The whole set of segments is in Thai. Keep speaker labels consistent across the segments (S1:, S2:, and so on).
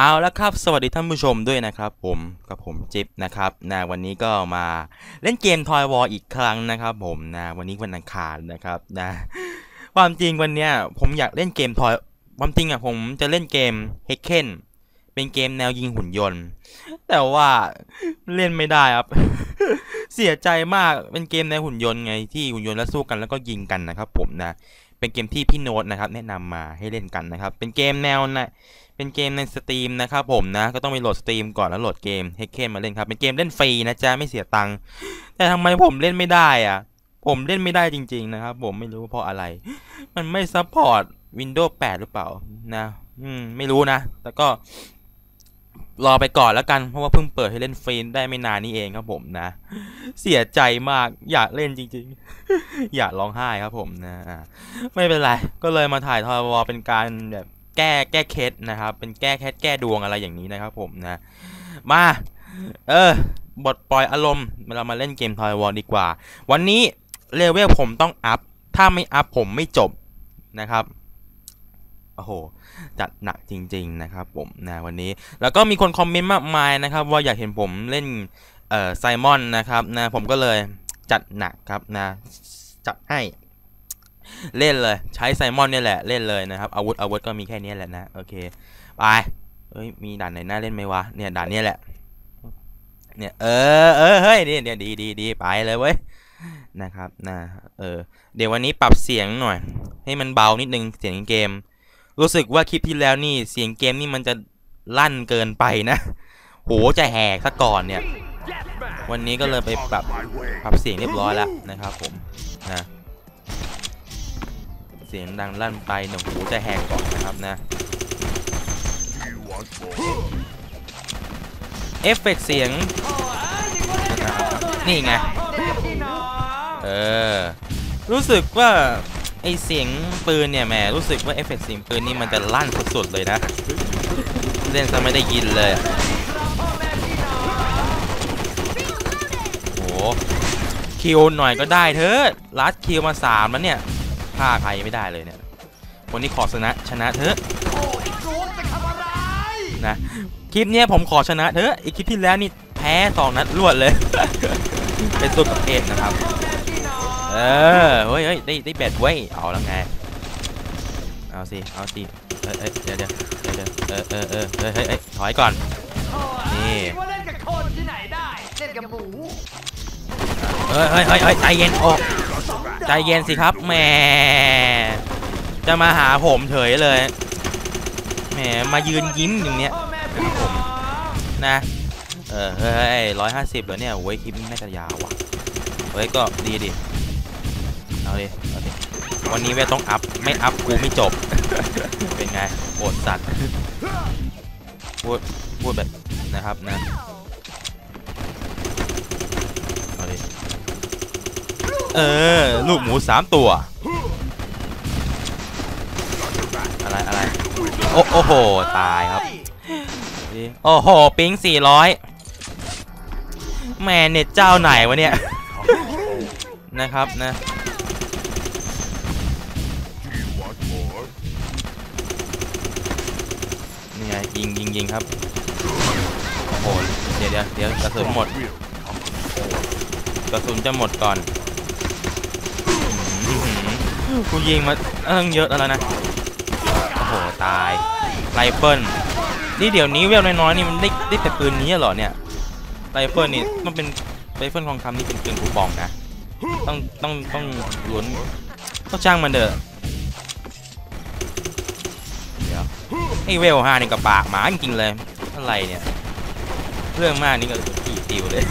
S1: เอาละครับ สวัสดีท่านผู้ชมด้วยนะครับ ผมกับผมจิ๊บนะครับนะวันนี้ก็มาเล่นเกมทอยวอลอีกครั้งนะครับ ผมนะวันนี้วันอังคารนะครับนะความจริงวันเนี้ยผมอยากเล่นเกมทอยความจริงอะผมจะเล่นเกมเฮกเคนเป็นเกมแนวยิงหุ่นยนต์ แต่ว่าเล่นไม่ได้ครับ เสียใจมากเป็นเกมแนวหุ่นยนต์ไงที่หุ่นยนต์แล้วสู้กันแล้วก็ยิงกันนะครับ ผมนะ เป็นเกมที่พี่โน้ตนะครับ แนะนำมาให้เล่นกันนะครับ เป็นเกมแนวนะเป็นเกมในสตรีมนะครับผมนะ ก็ต้องไปโหลดสตรีมก่อนแล้วโหลดเกมเฮกเคนมาเล่นครับ เป็นเกมเล่นฟรีนะจ๊ะไม่เสียตังค์ แต่ทำไมผมเล่นไม่ได้อะ ผมเล่นไม่ได้จริง ๆ นะครับ ผมไม่รู้เพราะอะไร มันไม่ซัพพอร์ต Windows 8 หรือเปล่านะ อืม ไม่รู้นะ แต่ก็ รอไปก่อนแล้วกันเพราะว่าเพิ่งเปิดให้เล่นฟรีได้ไม่นานนี้เองครับผมนะ เสียใจมากอยากเล่นจริงๆ อยากร้องไห้ครับผมนะไม่เป็นไร ก็เลยมาถ่ายทอวอเป็นการแบบแก้แก้เคสนะครับ เป็นแก้แค่แก้ดวงอะไรอย่างนี้นะครับผมนะ มา เออบทปล่อยอารมณ์เรามาเล่นเกมทอยวอลดีกว่า วันนี้เลเวลผมต้องอัพ ถ้าไม่อัพผมไม่จบนะครับ โอ้โห จัดหนักจริง ๆ นะครับผมนะวันนี้ แล้วก็มีคนคอมเมนต์มากมายนะครับ ว่าอยากเห็นผมเล่นเอ่อไซมอนนะครับนะผมก็เลยจัดหนักครับนะ จัดให้เล่นเลย ใช้ไซมอนเนี่ยแหละเล่นเลยนะครับอาวุธอาวุธก็มีแค่นี้แหละนะโอเคไปเอ้ยมีด่านไหนน่าเล่นไหมวะเนี่ยด่านนี้แหละเนี่ยเออเออเฮ้ยเนี่ยดีดีดีไปเลยเว้ยนะครับนะเออเดี๋ยววันนี้ปรับเสียงหน่อย ให้มันเบานิดนึงเสียงเกม รู้สึกว่าคลิปที่แล้วนี่เสียงเกมนี่มันจะลั่นเกินไปนะ โหจะแหกซะก่อนเนี่ย วันนี้ก็เลยไปปรับปรับเสียงเรียบร้อยแล้วนะครับผมนะเสียงดังลั่นไปหนูหูจะแหกก่อนนะครับนะเอฟเฟกต์เสียงนี่ไงเออรู้สึกว่า ไอเสียงปืนเนี่ยแหมรู้สึกว่าเอฟเฟกต์เสียงปืนนี่มันจะลั่นสุดๆเลยนะ เล่นซะไม่ได้ยินเลยโอะโหคิวหน่อยก็ได้เถอะลัดคิวมาสามแล้วเนี่ยฆ่าใครไม่ได้เลยเนี่ยวันนี้ขอชนะชนะเถอะนะคลิปเนี้ยผมขอชนะเถอะอีกคลิปที่แล้วนี่แพ้สองนัดรวดเลย เป็นสุดประเภทนะครับ เออเฮ้ยเฮ้ยได้ได้แบตไว้ยเอาแล้วไงเอาสิเอาสิเอ้ยเอ้ยเดี๋ยวเดี๋ยวเดี๋ยวเดี๋ยวเออเออเออเฮ้ยเฮ้ยเฮ้ยถอยก่อนนี่
S2: ว่าเล่นกับคนที่ไหนได้เล่นกับหมู
S1: เฮ้ยเฮ้ยเฮ้ยเฮ้ยใจเย็นโอ้ใจเย็นสิครับแหมจะมาหาผมเฉยเลยแหมมายืนยิ้มอย่างเนี้ย
S2: พ่อแม่พี่น้อง
S1: นะเออเฮ้ยร้อยห้าสิบแล้วเนี่ยโว้ยคลิปนี้น่าจะยาวว่ะเฮ้ยก็ดีดิเอาดิเอาดิ วันนี้เวยต้องอัพ ไม่อัพกูไม่จบ เป็นไงโอดสัตว์พูดพูดแบบนะครับนะเออ ลูกหมูสามตัว อะไร อะไร โอ้โอ้โห ตายครับ โอ้โห ปิงสี่ร้อยแม่เน็ตเจ้าไหนวะเนี่ย นะครับนะ ยิงยิงยิงครับโอ้โหเดี๋ยวเดี๋ยวเดี๋ยวกระสุนหมดกระสุนจะหมดก่อนกูยิงมาเอิ้งเยอะแล้วนะโอ้โหตายไรเฟิลนี่เดี๋ยวนี้เวลน้อยๆนี่มันได้ได้แต่ปืนนี้เหรอเนี่ยไรเฟิลนี่ต้องเป็นไรเฟิลทองคำนี่เป็นปืนกูบองนะ ต้องต้องต้องลุ้นก็ช่างมันเถอะ ไอเวลห้านี่กับปากหมาจริงๆเลยอะไรเนี่ยเรื่องมากนี่ก็ขี่ติวเลย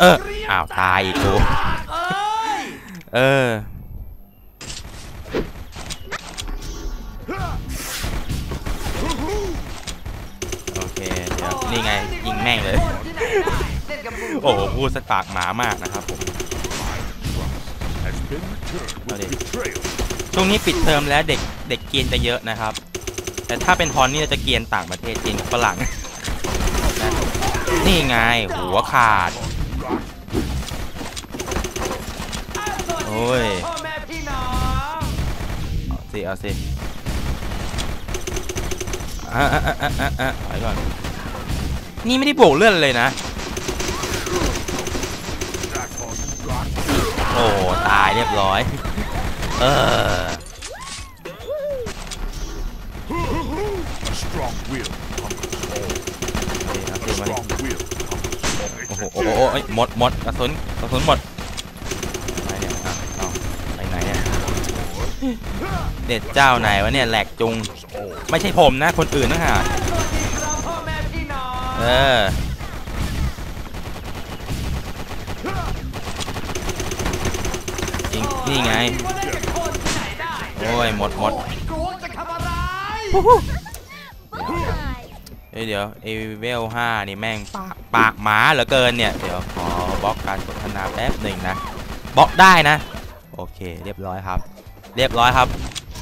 S1: เอออ้าวตายอีกกู
S2: เอ้ย
S1: เออโอเคเดี๋ยวนี่ไงยิงแม่งเลย โอ้โหพูดสปากหมามากนะครับผมเอาดิ ช่วงนี้ปิดเทอมแล้วเด็กเด็กเกรียนจะเยอะนะครับ แต่ถ้าเป็นฮอนนี่จะเกรียนต่างประเทศเกรียนกับฝรั่งนะนี่ไงหัวขาดโอ้ยเอาสิเอาสิอะอะอะอะอะอะถอยก่อนนี่ไม่ได้โบกเลื่อนเลยนะ โอ้ตายเรียบร้อย เออโอ้โหโอ้โหหเอ้ยหมดหมดกระสุนกระสุนหมดอะไรเนี่ยอะเอาไปไหนเนี่ยเด็ดเจ้าไหนวะเนี่ยแหลกจุง ไม่ใช่ผมนะ คนอื่นนะฮะ
S2: สวัสดีครับพ่อแม่พี่น้อง
S1: เออจริงนี่ไง โอ้ยหมดหมด
S2: กลัวจะทำอะไร
S1: เอ้ยเดี๋ยวเอเวลห้านี่แม่งปากปากหมาเหลือเกินเนี่ย เดี๋ยวขอบล็อกการสนทนาแป๊บหนึ่งนะบล็อกได้นะ โอเคเรียบร้อยครับ เรียบร้อยครับ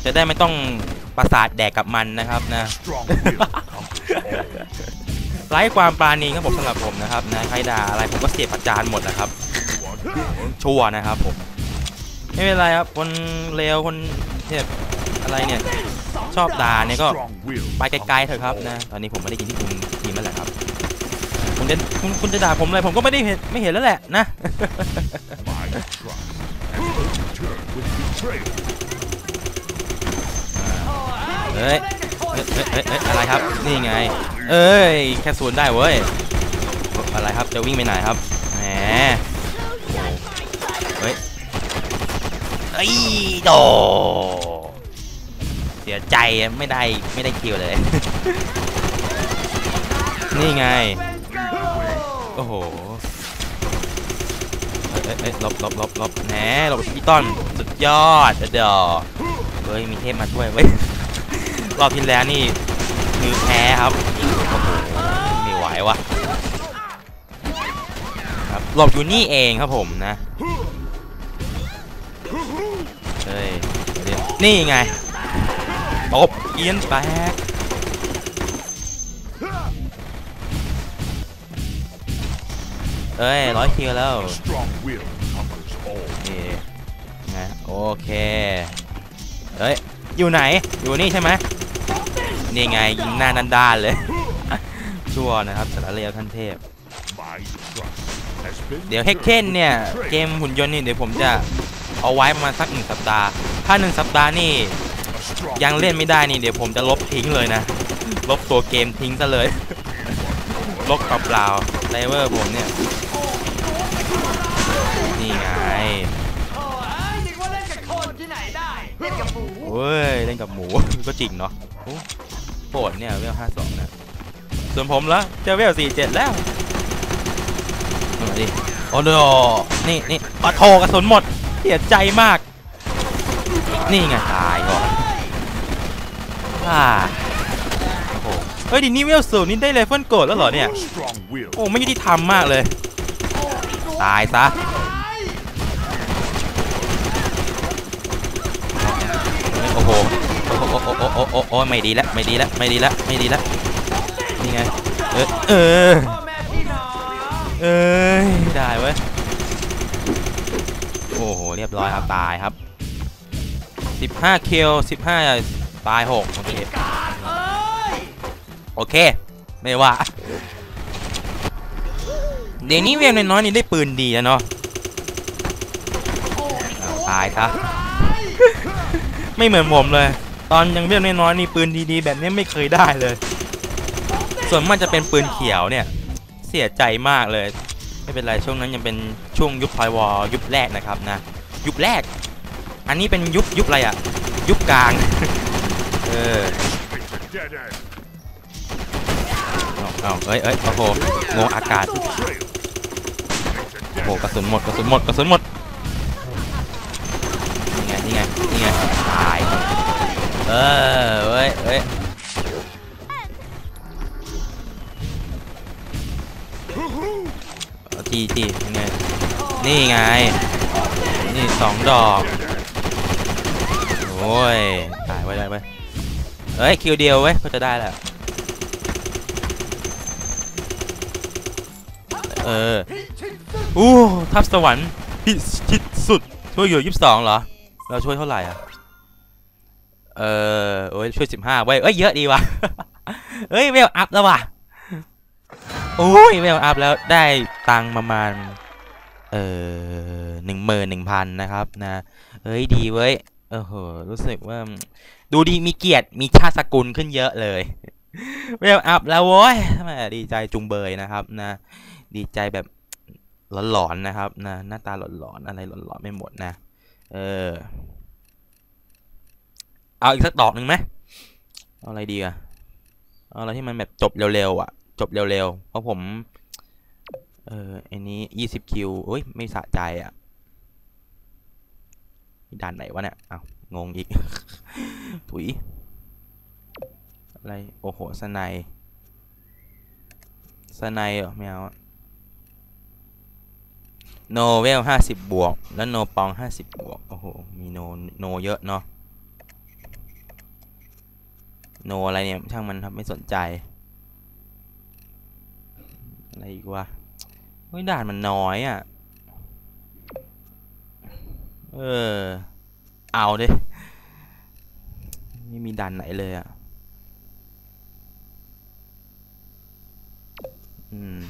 S1: จะได้ไม่ต้องประสาทแดกกับมันนะครับนะ
S3: strong will conquers all.
S1: ไร้ความปราณีครับผมสำหรับผมนะครับนะใครด่าอะไรผมก็เสียบประจานหมดนะครับ ชั่วนะครับผม ไม่เป็นไรครับคนเลวคนเทพอะไรเนี่ยชอบด่าเนี่ยก็ไปไกลๆเถอะครับนะตอนนี้ผมไม่ได้ยินที่คุณทีมแล้วแหละครับคุณจะคุณคุณจะด่าผมอะไรผมก็ไม่ได้เห็นไม่เห็นแล้วแหละนะเฮ้ยเฮ้ยเฮ้ยอะไรครับนี่ไง เอ้ยแค่ศูนได้เว้ยอะไรครับจะวิ่งไปไหนครับแหม เอ้ยโดเสียใจไม่ได้ไม่ได้คิวเลย นี่ไง โอ้โหเอ้ยเอ้ยลบลบลบลบแหนลบพี่ต้นสุดยอดเดอเฮ้ยมีเทพมาช่วยเว้ยรอบที่แล้วนี่มือแพ้ครับโอ้โหไม่ไหววะครับหลบอยู่นี่เองครับผมนะ นี่ไงตบเอียนแตกเอ้ยร้อยคิวแล้ว
S3: A strong will conquers all.
S1: นี่ไงโอเคเฮ้ยอยู่ไหนอยู่นี่ใช่ไหมนี่ไงยิงหน้าด้านๆเลยชั่วนะครับสารเลวท่านเทพ
S3: My trust has been
S1: เดี๋ยวเฮกเคนเนี่ย เกมหุ่นยนต์นี่เดี๋ยวผมจะเอาไว้ประมาณสักหนึ่งสัปดาห์ ถ้าหนึ่งสัปดาห์นี่ยังเล่นไม่ได้นี่เดี๋ยวผมจะลบทิ้งเลยนะ ลบตัวเกมทิ้งซะเลย ลบเปล่าๆไดเวอร์ผมเนี่ย นี่ไง
S2: เล่นกับคนที่ไหนได้เล่นกับหมู
S1: เว้ย เล่นกับหมูก็จริงเนาะโปรดเนี่ยเวลห้าสองนะส่วนผมละเจะเวลสี่เจ็ดแล้วมาดิโอ้โหนี่นี่ปะโทกระสุนหมดเสียใจมาก นี่ไงตายก่อนอ่าโอ้โหเฮ้ยดินี่เวลสูงนี่ได้เลเฟิลโกดแล้วเหรอเนี่ย โอ้ไม่ยุติธรรมมากเลย ตายซะโอ้โหโอ้โหโอ้โหโอ้โหโอ้โหโอ้โหไม่ดีแล้วไม่ดีแล้วไม่ดีแล้วไม่ดีแล้วนี่ไงเออเออ
S2: พ่อแม่พี่น้อง
S1: เอ้ยได้เว้ยโอ้โหเรียบร้อยครับตายครับ 15คิว15 ตาย 6 โอเค
S2: การเอ้ย
S1: โอเค ไม่ว่า เดี๋ยวนี้เวียงน้อยๆนี่ได้ปืนดีแล้วเนาะตายซะไม่เหมือนผมเลย ตอนยังเวียงน้อยๆนี่ปืนดีๆ แบบนี้ไม่เคยได้เลย ส่วนมากจะเป็นปืนเขียวเนี่ย เสียใจมากเลย ไม่เป็นไรช่วงนั้นยังเป็นช่วงยุคพอยวอยุคแรกนะครับนะ ยุคแรก อันนี้เป็นยุคยุคอะไรอะยุคกลาง เออ
S3: It's a dead end.
S1: เอาเอาเอ้ยเอ้ยโอ้โหงงอากาศ
S3: Betrayal. It's a
S1: โอ้
S3: dead
S1: โหกระสุนหมดกระสุนหมดกระสุนหมดนี่ไงนี่ไงนี่ไงตายเออเว้ยเว้ยเอาทีทีนี่ไงนี่ไงนี่สองดอก โอ้ยตายไว้ได้ไว้เอ้ยคิวเดียวเว้ยก็จะได้แล้วเอออู้ทับสวรรค์พิชิตสุดช่วยอยู่ยี่สิบสองเหรอ เราช่วยเท่าไหร่อะเออโอ้ยช่วยสิบห้าไว้เอ้ยเยอะดีว่ะเฮ้ยเวลอัพแล้วว่ะโอ้ยเวลอัพแล้วได้ตังประมาณเออหนึ่งหมื่นหนึ่งพันนะครับนะเฮ้ยดีเว้ย เออโหรู้สึกว่า ดูดีมีเกียรติมีชาติสกุลขึ้นเยอะเลยเวลอัพแล้วโว้ยแหมดีใจจุงเบยนะครับนะ ดีใจแบบหลอนๆนะครับนะหน้าตาหลอนๆอะไรหลอนๆไม่หมดนะ เออ เอาอีกสักดอกหนึ่งไหมเอาอะไรดีอะเอาอะไรที่มันแบบจบเร็วๆอะ จบเร็วๆเพราะผม เออไอันนี้ยี่สิบคิวเอ้ยไม่สะใจอะ ด่านไหนวะเนี่ยอ้าวงงอีก ถุย อะไร โอ้โห สไนยสไนยเหรอไม่เอาโนเวลห้าสิบบวก แล้วโนปองห้าสิบบวก โอ้โห มีโน โนเยอะเนาะ โนอะไรเนี่ย ช่างมันครับไม่สนใจ อะไรอีกวะเฮ้ยด่านมันน้อยอะ เออ เอาดิไม่มีด่านไหนเลยอะ อืม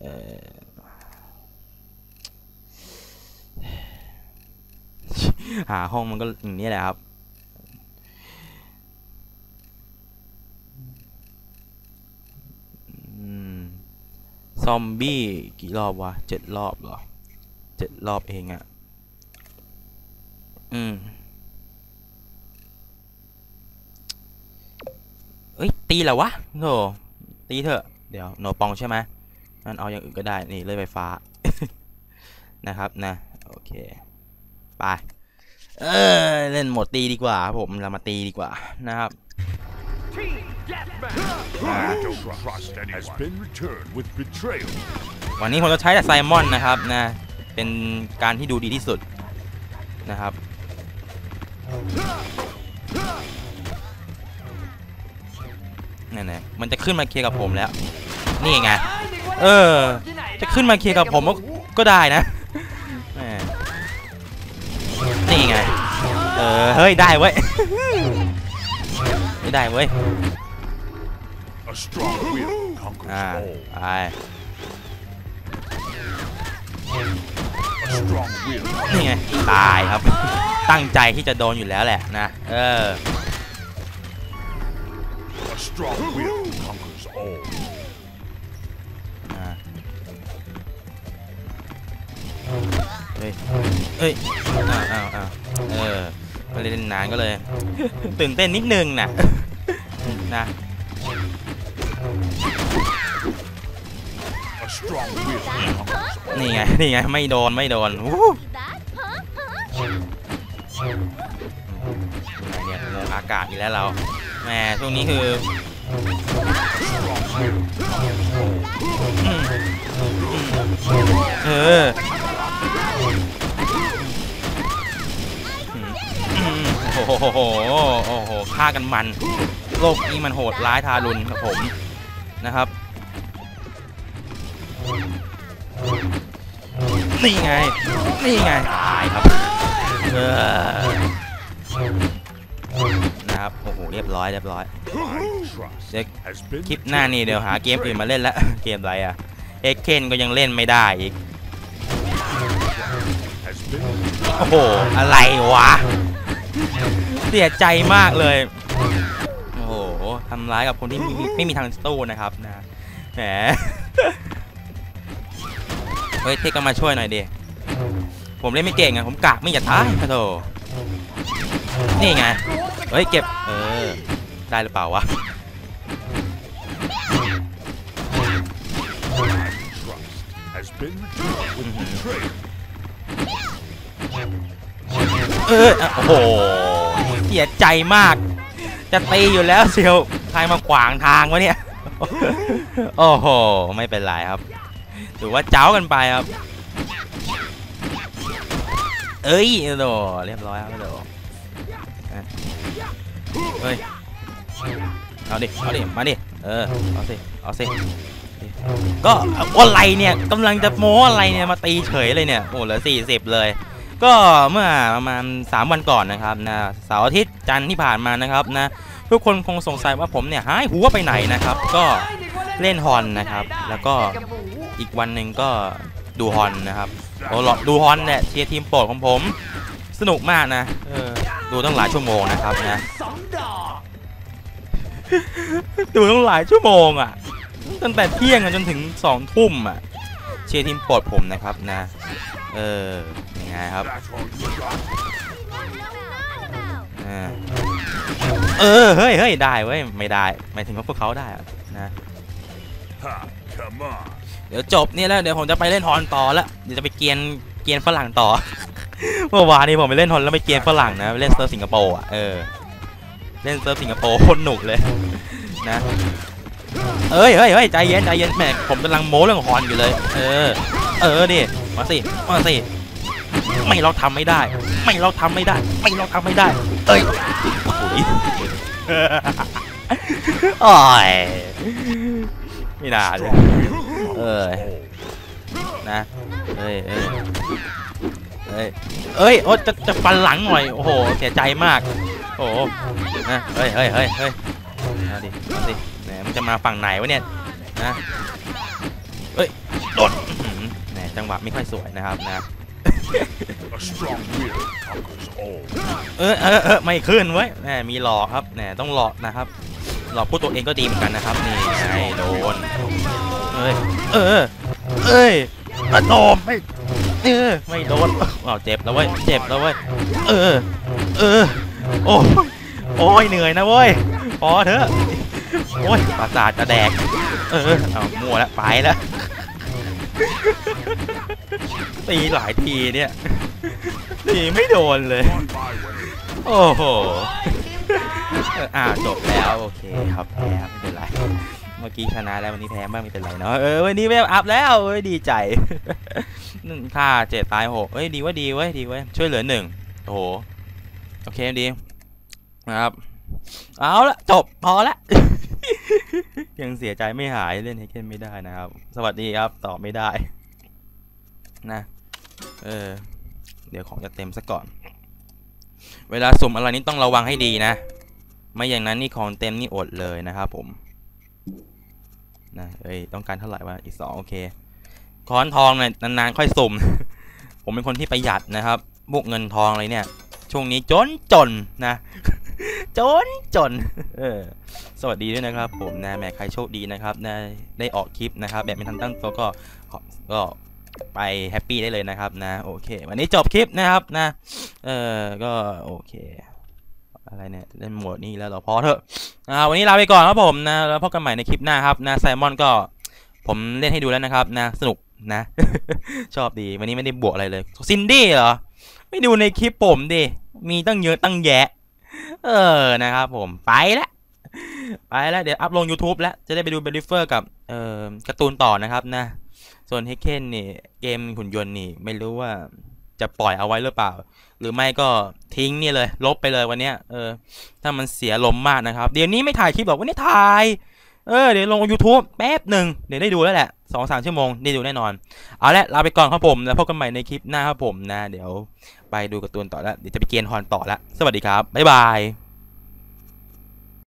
S1: เออหาห้องมันก็อย่างนี้แหละครับอืมซอมบี้กี่รอบวะเจ็ดรอบเหรอเจ็ดรอบเองอะ่ะ อืมเอ้ย ตีเหรอวะโนตีเถอะ เดี๋ยวโนปองใช่ไหมนั่นเอาอย่างอื่นก็ได้ นี่เลยไฟฟ้า นะครับนะ โอเค ไป เออเล่นหมดตีดีกว่าผม เรามาตีดีกว่านะครับ วันนี้ผมจะใช้แต่ไซมอนนะครับนะ เป็นการที่ดูดีที่สุดนะครับ นั่นแหละมันจะขึ้นมาเคลียร์กับผมแล้ว นี่ไง เออ จะขึ้นมาเคลียร์กับผมก็ก็ได้นะแหมนี่ไง เออ เฮ้ย ได้เว้ย ไม่ได้เว้ย
S3: A strong will conquers
S1: อ่า
S3: all.
S1: ไป
S3: A strong will.
S1: นี่ไง ตายครับ ตั้งใจที่จะโดนอยู่แล้วแหละนะ เออ
S3: A strong will conquers all.
S1: อ่าเฮ้ย เฮ้ย อ้าวอ้าวอ้าวเออมาเล่นนานก็เลย ตื่นเต้นนิดนึงนะนะ
S3: A strong will conquers all.
S1: นี่ไง นี่ไง ไม่โดน ไม่โดนากาศอีกแล้วเราแหมช่วงนี้คือเออโอ้โหโอ้โหโอ้โหฆ่ากันมัน โลกนี้มันโหดร้ายทารุณครับผมนะครับ นี่ไง นี่ไง ตายครับเออ นะครับ โอ้โห เรียบร้อย เรียบร้อย
S3: My trust
S1: Dick,
S3: has been
S1: คลิปหน้านี่เดี๋ยวหาเกมอื่นมาเล่นละเกมอะไรอะเอ็กเคนก็ยังเล่นไม่ได้อีก
S3: has been
S1: โอ้โห อะไรวะ เสียใจมากเลย โอ้โหทำร้ายกับคนที่ไม่มีไม่มีทางสู้นะครับนะ แหม เฮ้ยเทคก็มาช่วยหน่อยดิ ผมเล่นไม่เก่งอะผมกากไม่อยากท้ายพะโถ นี่ไง เฮ้ย เก็บ เออ ได้หรือเปล่าวะ เออ โอ้โห เสียใจมาก จะตีอยู่แล้วเชียวใครมาขวางทางวะเนี่ย โอ้โห ไม่เป็นไรครับ ถือว่าเจ้ากันไปครับ เอ้ยโดเรียบร้อยครับโด เฮ้ย เอาดิ เอาดิ มาดิ เออ เอาสิ เอาสิ ก็อะไรเนี่ยกำลังจะโม้อะไรเนี่ย มาตีเฉยเลยเนี่ย โอ้เหลือสี่สิบเลย ก็เมื่อประมาณ3วันก่อนนะครับนะเสาร์อาทิตย์จันทร์ที่ผ่านมานะครับนะ ทุกคนคงสงสัยว่าผมเนี่ยหายหัวไปไหนนะครับ ก็เล่นฮอนนะครับ แล้วก็อีกวันหนึ่งก็ดูฮอนนะครับโอ้หรอดูฮอนเนี่ยเชียร์ทีมโปรดของผม สนุกมากนะ เออ ดูตั้งหลายชั่วโมงนะครับนะ
S2: สองดอก
S1: ดูตั้งหลายชั่วโมงอะ ตั้งแต่เที่ยงจนถึงสองทุ่มอะ เชียร์ทีมโปรดผมนะครับนะ เออยังไงครับ
S3: That's all you got?
S1: อ่าเออเฮ้ยเฮ้ยได้เว้ยไม่ได้หมายถึงว่าพวกเขาได้อะนะ
S3: Ha, come on.
S1: เดี๋ยวจบเนี่ยแล้วเดี๋ยวผมจะไปเล่นฮอนต่อแล้วเดี๋ยวจะไปเกียนเกียนฝรั่งต่อ เมื่อวานนี้ผมไปเล่นฮอนแล้วไปเกียนฝรั่งนะเล่นเซิร์ฟสิงคโปร์อะเออเล่นเซิร์ฟสิงคโปร์โคตรหนุกเลยนะเอ้ยเฮ้ยเฮ้ยใจเย็นใจเย็นแม่ผมกำลังโม้เรื่องฮอนอยู่เลย เออ เออดิมาสิมาสิไม่เราทำไม่ได้ ไม่เราทำไม่ได้ ไม่เราทำไม่ได้เอ้ยโอ้ยโอ้ยไม่น่าเลยเออนะเอ้ยเอ้ย เอ้ยเอ้ยโอ้จะจะฟันหลังหน่อย โอ้โห เสียใจมาก โอ้โหนะเฮ้ยเฮ้ยเฮ้ยเฮ้ยเอาดิเอาดิแหมมันจะมาฝั่งไหนวะเนี่ยนะเอ้ยโดดอื้อหือแหมจังหวะไม่ค่อยสวยนะครับนะ
S3: A strong will conquers all.
S1: เออเออเออไม่ขึ้นเว้ยแหมมีหลอกครับแหมต้องหลอกนะครับ หลอกพูดตัวเองก็ดีเหมือนกันนะครับ นี่ไงโดนเอ้ยเออเอ้ยอะโดมไม่ เออไม่โดนอ้าวเจ็บแล้วเว้ยเจ็บแล้วเว้ยเออเออโอ้โอ้ยเหนื่อยนะเว้ยพอเถอะโอ้ยประสาทจะแดกเออเอามั่วแล้วไปแล้วตีหลายทีเนี่ยตีไม่โดนเลย โอ้โหอออ่าจบแล้ว โอเคครับแพ้ไม่เป็นไร เมื่อกี้ชนะแล้ววันนี้แพ้บ้างไม่เป็นไรเนาะเออวันนี้เวฟอัพแล้วเอ้ยดีใจหนึ่งค่าเจ็ดตายหกเอ้ยดีว่าดีเว้ยดีเว้ยช่วยเหลือหนึ่งโอ้โหโอเคดีนะครับเอาละจบพอละยังเสียใจไม่หายเล่นเฮเคนไม่ได้นะครับ สวัสดีครับตอบไม่ได้นะเออเดี๋ยวของจะเต็มซะก่อน เวลาสุ่มอะไรนี่ต้องระวังให้ดีนะ ไม่อย่างนั้นนี่ของเต็มนี่อดเลยนะครับผม นะเอ้ยต้องการเท่าไหร่วะอีกสองโอเคค้อนทองเนี่ยนานๆค่อยสุ่ม ผมเป็นคนที่ประหยัดนะครับบุกเงินทองอะไรเนี่ยช่วงนี้จนจนนะจนจนเออสวัสดีด้วยนะครับ ผมนะแหมใครโชคดีนะครับได้ได้ออกคลิปนะครับ แบบไม่ทันตั้งตัวก็ก็ไปแฮปปี้ได้เลยนะครับนะโอเค วันนี้จบคลิปนะครับนะเออก็โอเค อะไรเนี่ยเล่นโหมดนี้แล้วเหรอพอเถอะอ่าวันนี้ลาไปก่อนครับผมนะแล้วพบกันใหม่ในคลิปหน้าครับนะไซมอนก็ผมเล่นให้ดูแล้วนะครับนะสนุกนะ ชอบดีวันนี้ไม่ได้บวกอะไรเลยซินดี้เหรอ ไม่ดูในคลิปผมดิมีตั้งเยอะตั้งแยะ เออนะครับผมไปละไปแล้วเดี๋ยวอัพลง YouTube แล้ว จะได้ไปดูเบลิเฟอร์กับเอ่อการ์ตูนต่อนะครับนะ ส่วนเฮเคนนี่ เกมหุ่นยนต์นี่ ไม่รู้ว่าจะปล่อยเอาไว้หรือเปล่า หรือไม่ก็ทิ้งนี่เลย ลบไปเลยวันเนี้ยเออ ถ้ามันเสียลมมากนะครับ เดี๋ยวนี้ไม่ถ่ายคลิปหรอกวันนี้ถ่าย เออ เดี๋ยวลง YouTube แป๊บหนึ่งเดี๋ยวได้ดูแล้วแหละสองสามชั่วโมงได้ดูแน่นอน เอาละลาไปก่อนครับผม แล้วพบกันใหม่ในคลิปหน้าครับผมนะ เดี๋ยวไปดูการ์ตูนต่อแล้วเดี๋ยวจะไปเกียนฮอนต่อแล้วสวัสดีครับบ๊ายบาย